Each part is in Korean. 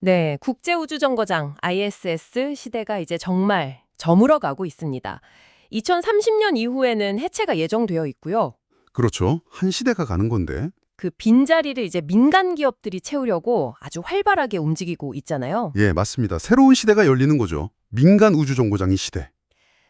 네, 국제우주정거장 ISS 시대가 이제 정말 저물어 가고 있습니다. 2030년 이후에는 해체가 예정되어 있고요. 그렇죠. 한 시대가 가는 건데. 그 빈자리를 이제 민간 기업들이 채우려고 아주 활발하게 움직이고 있잖아요. 예, 맞습니다. 새로운 시대가 열리는 거죠. 민간 우주정거장의 시대.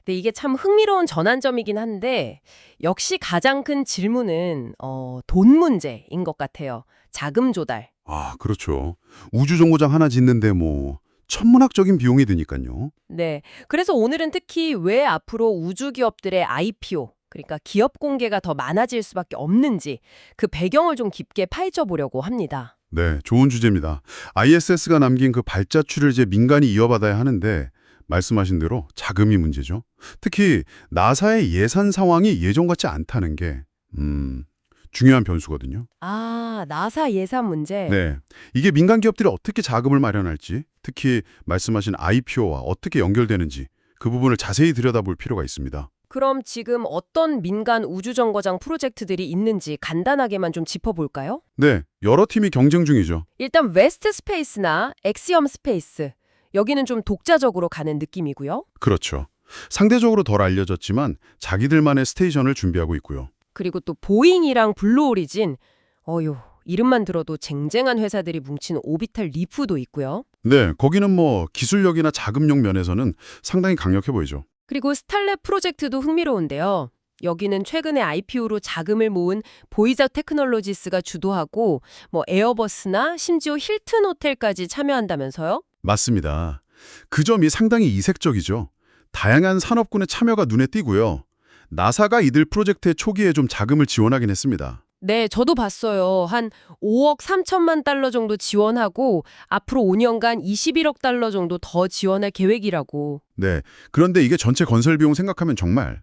근데 이게 참 흥미로운 전환점이긴 한데 역시 가장 큰 질문은 어, 돈 문제인 것 같아요. 자금 조달. 아, 그렇죠. 우주정거장 하나 짓는데 뭐 천문학적인 비용이 드니까요. 네. 그래서 오늘은 특히 왜 앞으로 우주 기업들의 IPO, 그러니까 기업 공개가 더 많아질 수밖에 없는지 그 배경을 좀 깊게 파헤쳐 보려고 합니다. 네, 좋은 주제입니다. ISS가 남긴 그 발자취를 이제 민간이 이어받아야 하는데 말씀하신 대로 자금이 문제죠. 특히 나사의 예산 상황이 예전 같지 않다는 게 음, 중요한 변수거든요. 아, 나사 예산 문제. 네. 이게 민간 기업들이 어떻게 자금을 마련할지, 특히 말씀하신 IPO와 어떻게 연결되는지 그 부분을 자세히 들여다볼 필요가 있습니다. 그럼 지금 어떤 민간 우주 정거장 프로젝트들이 있는지 간단하게만 좀 짚어 볼까요? 네, 여러 팀이 경쟁 중이죠. 일단 웨스트 스페이스나 엑시엄 스페이스. 여기는 좀 독자적으로 가는 느낌이고요. 그렇죠. 상대적으로 덜 알려졌지만 자기들만의 스테이션을 준비하고 있고요. 그리고 또 보잉이랑 블루 오리진. 어휴, 이름만 들어도 쟁쟁한 회사들이 뭉친 오비탈 리프도 있고요. 네, 거기는 뭐 기술력이나 자금력 면에서는 상당히 강력해 보이죠. 그리고 스탈랩 프로젝트도 흥미로운데요. 여기는 최근에 IPO로 자금을 모은 보이자 테크놀로지스가 주도하고 뭐 에어버스나 심지어 힐튼 호텔까지 참여한다면서요? 맞습니다. 그 점이 상당히 이색적이죠. 다양한 산업군의 참여가 눈에 띄고요. 나사가 이들 프로젝트의 초기에 좀 자금을 지원하긴 했습니다. 네, 저도 봤어요. 한 5억 3천만 달러 정도 지원하고 앞으로 5년간 21억 달러 정도 더 지원할 계획이라고. 네, 그런데 이게 전체 건설 비용 생각하면 정말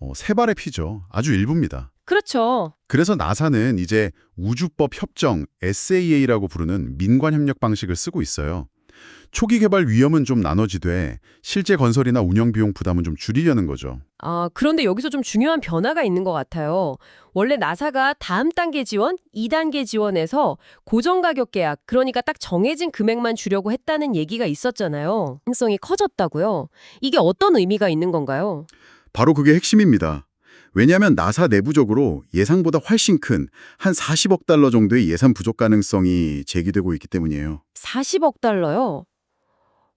어, 세 발의 피죠. 아주 일부입니다. 그렇죠. 그래서 나사는 이제 우주법 협정 SAA라고 부르는 민관 협력 방식을 쓰고 있어요. 초기 개발 위험은 좀 나눠지되 실제 건설이나 운영 비용 부담은 좀 줄이려는 거죠. 아, 그런데 여기서 좀 중요한 변화가 있는 것 같아요. 원래 나사가 다음 단계 지원, 2단계 지원에서 고정 가격 계약, 그러니까 딱 정해진 금액만 주려고 했다는 얘기가 있었잖아요. 가능성이 커졌다고요. 이게 어떤 의미가 있는 건가요? 바로 그게 핵심입니다. 왜냐하면 나사 내부적으로 예상보다 훨씬 큰 한 40억 달러 정도의 예산 부족 가능성이 제기되고 있기 때문이에요. 40억 달러요?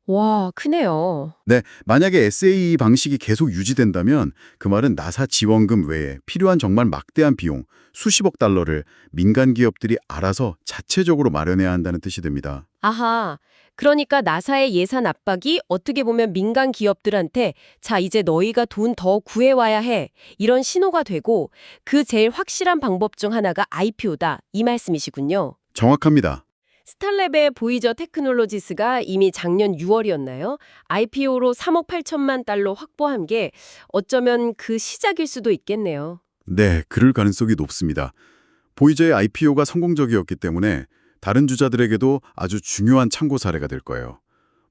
와, 크네요. 네, 만약에 SAE 방식이 계속 유지된다면 그 말은 나사 지원금 외에 필요한 정말 막대한 비용, 수십억 달러를 민간 기업들이 알아서 자체적으로 마련해야 한다는 뜻이 됩니다. 아하. 그러니까 나사의 예산 압박이 어떻게 보면 민간 기업들한테 자, 이제 너희가 돈 더 구해와야 해. 이런 신호가 되고 그 제일 확실한 방법 중 하나가 IPO다. 이 말씀이시군요. 정확합니다. 스탈랩의 보이저 테크놀로지스가 이미 작년 6월이었나요? IPO로 3억 8천만 달러 확보한 게 어쩌면 그 시작일 수도 있겠네요. 네, 그럴 가능성이 높습니다. 보이저의 IPO가 성공적이었기 때문에 다른 주자들에게도 아주 중요한 참고 사례가 될 거예요.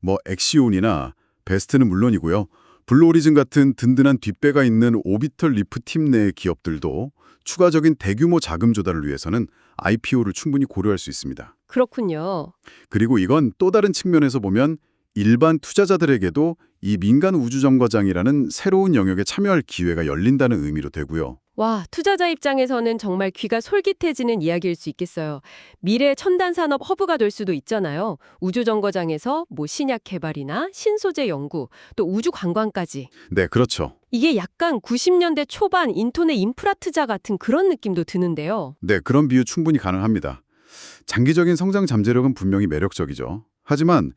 뭐 엑시온이나 베스트는 물론이고요. 블루오리진 같은 든든한 뒷배가 있는 오비털 리프 팀내 기업들도 추가적인 대규모 자금 조달을 위해서는 IPO를 충분히 고려할 수 있습니다. 그렇군요. 그리고 이건 또 다른 측면에서 보면 일반 투자자들에게도 이 민간 우주정거장이라는 새로운 영역에 참여할 기회가 열린다는 의미로 되고요. 와, 투자자 입장에서는 정말 귀가 솔깃해지는 이야기일 수 있겠어요. 미래 첨단 산업 허브가 될 수도 있잖아요. 우주 정거장에서 뭐 신약 개발이나 신소재 연구, 또 우주 관광까지. 네, 그렇죠. 이게 약간 90년대 초반 인터넷 인프라 투자 같은 그런 느낌도 드는데요. 네, 그런 비유 충분히 가능합니다. 장기적인 성장 잠재력은 분명히 매력적이죠. 하지만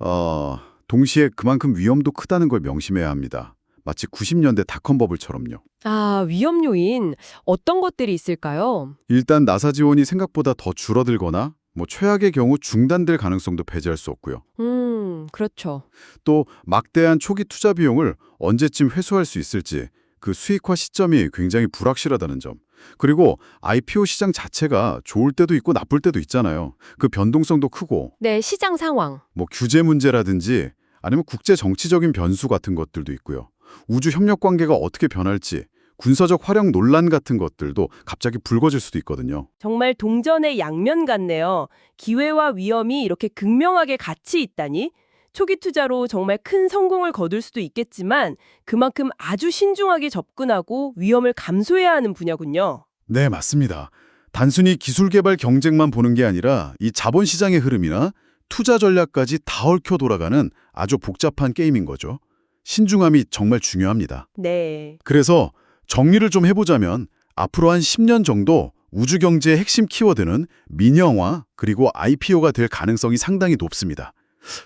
어, 동시에 그만큼 위험도 크다는 걸 명심해야 합니다. 마치 90년대 닷컴 버블처럼요. 아, 위험 요인 어떤 것들이 있을까요? 일단 나사 지원이 생각보다 더 줄어들거나 뭐 최악의 경우 중단될 가능성도 배제할 수 없고요. 음, 그렇죠. 또 막대한 초기 투자 비용을 언제쯤 회수할 수 있을지 그 수익화 시점이 굉장히 불확실하다는 점. 그리고 IPO 시장 자체가 좋을 때도 있고 나쁠 때도 있잖아요. 그 변동성도 크고 네, 시장 상황. 뭐 규제 문제라든지 아니면 국제 정치적인 변수 같은 것들도 있고요. 우주 협력 관계가 어떻게 변할지 군사적 활용 논란 같은 것들도 갑자기 불거질 수도 있거든요. 정말 동전의 양면 같네요. 기회와 위험이 이렇게 극명하게 같이 있다니. 초기 투자로 정말 큰 성공을 거둘 수도 있겠지만 그만큼 아주 신중하게 접근하고 위험을 감수해야 하는 분야군요. 네, 맞습니다. 단순히 기술 개발 경쟁만 보는 게 아니라 이 자본 시장의 흐름이나 투자 전략까지 다 얽혀 돌아가는 아주 복잡한 게임인 거죠. 신중함이 정말 중요합니다. 네. 그래서 정리를 좀 해보자면 앞으로 한 10년 정도 우주 경제의 핵심 키워드는 민영화 그리고 IPO가 될 가능성이 상당히 높습니다.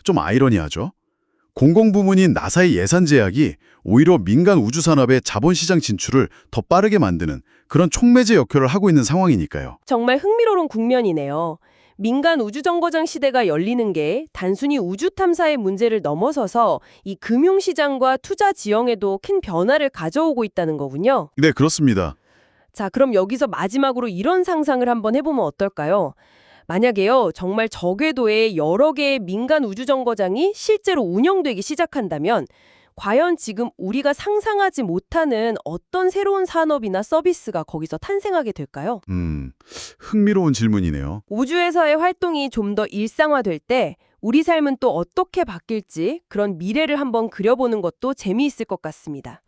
좀 아이러니하죠? 공공부문인 나사의 예산 제약이 오히려 민간 우주 산업의 자본시장 진출을 더 빠르게 만드는 그런 촉매제 역할을 하고 있는 상황이니까요. 정말 흥미로운 국면이네요. 민간 우주정거장 시대가 열리는 게 단순히 우주 탐사의 문제를 넘어서서 이 금융시장과 투자 지형에도 큰 변화를 가져오고 있다는 거군요. 네, 그렇습니다. 자, 그럼 여기서 마지막으로 이런 상상을 한번 해보면 어떨까요? 만약에요, 정말 저궤도에 여러 개의 민간 우주정거장이 실제로 운영되기 시작한다면, 과연 지금 우리가 상상하지 못하는 어떤 새로운 산업이나 서비스가 거기서 탄생하게 될까요? 음, 흥미로운 질문이네요. 우주에서의 활동이 좀 더 일상화될 때, 우리 삶은 또 어떻게 바뀔지 그런 미래를 한번 그려보는 것도 재미있을 것 같습니다.